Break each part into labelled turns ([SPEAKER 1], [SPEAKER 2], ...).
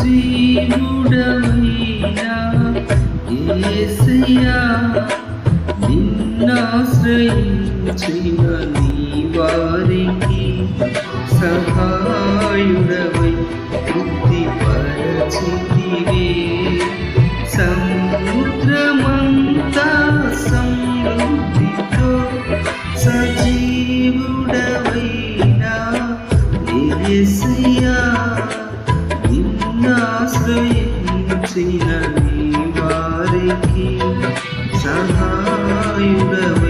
[SPEAKER 1] జీవుడమైనా ఏసయ్యా నిన్నాశ్రయించిన నీ వారికి Sahai Bhava.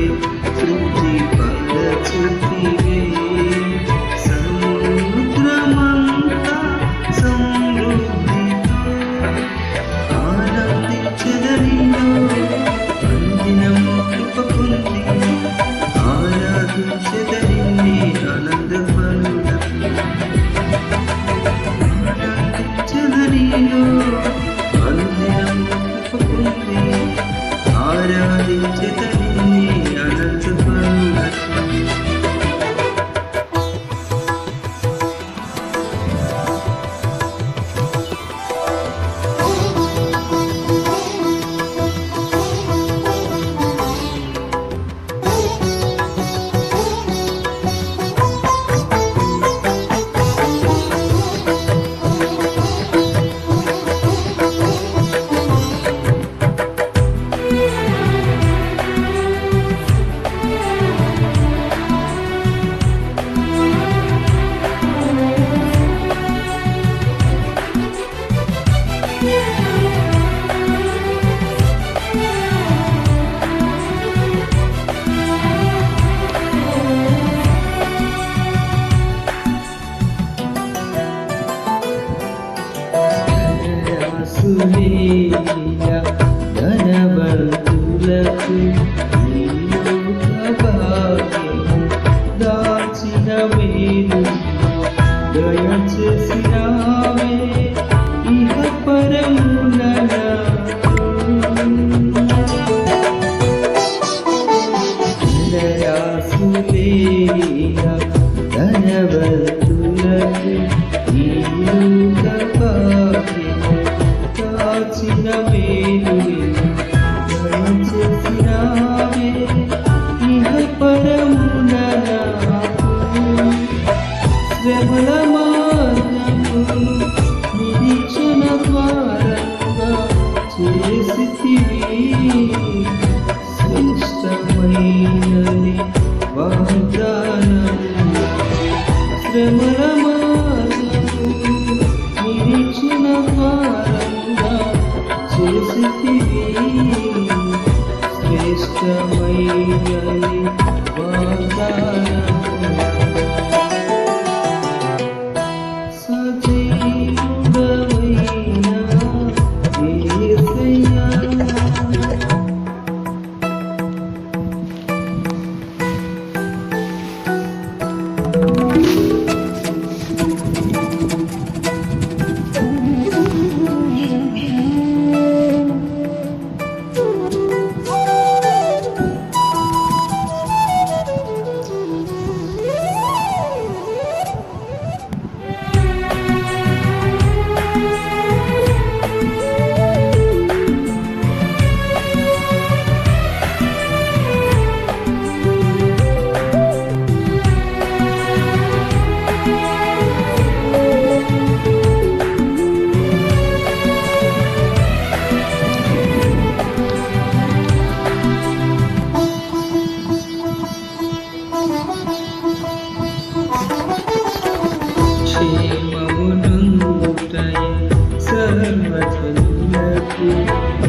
[SPEAKER 1] sweet. నది వాగ్దానము శ్రమల మార్గము నిరీక్షణ ద్వారముగా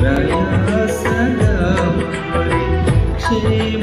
[SPEAKER 1] Jaya Sadam Pari Kshema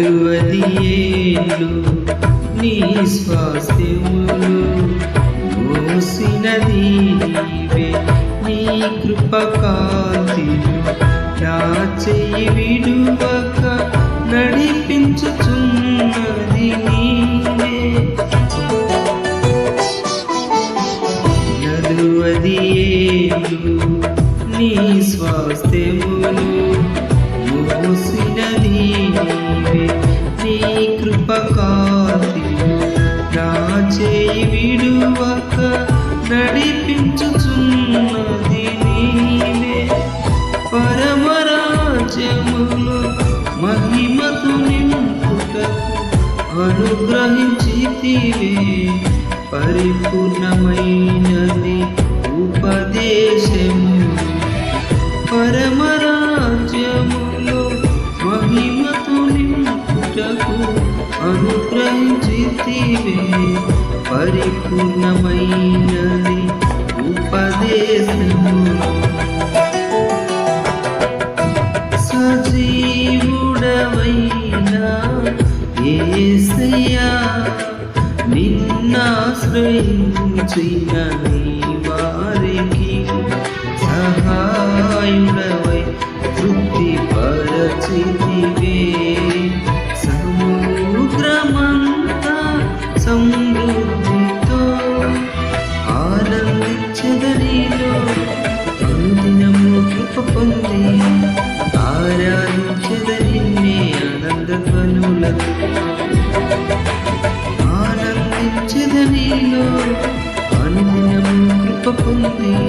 [SPEAKER 1] నలువది ఏళ్ళు నీ స్వాస్థ్యములు మోసినది నీవే. నీ కృప కాంతిను నా చెయ్యి విడువక నడిపించుచున్నది నీ పరమరాజ్యములు మహిమతు నింపుటకు అనుగ్రహించితివే. పరిపూర్ణమైనది ఉపదేశము. పరమరాజ్యములు మహిమతు నింపుటకు అనుగ్రహించితివే. పరిపూర్ణమైనది ఉపదేశము. ఏసయ్యా నిన్నాశ్రయించిన నీ వారికి సహాయుడవై తృప్తి అనుదినము కృప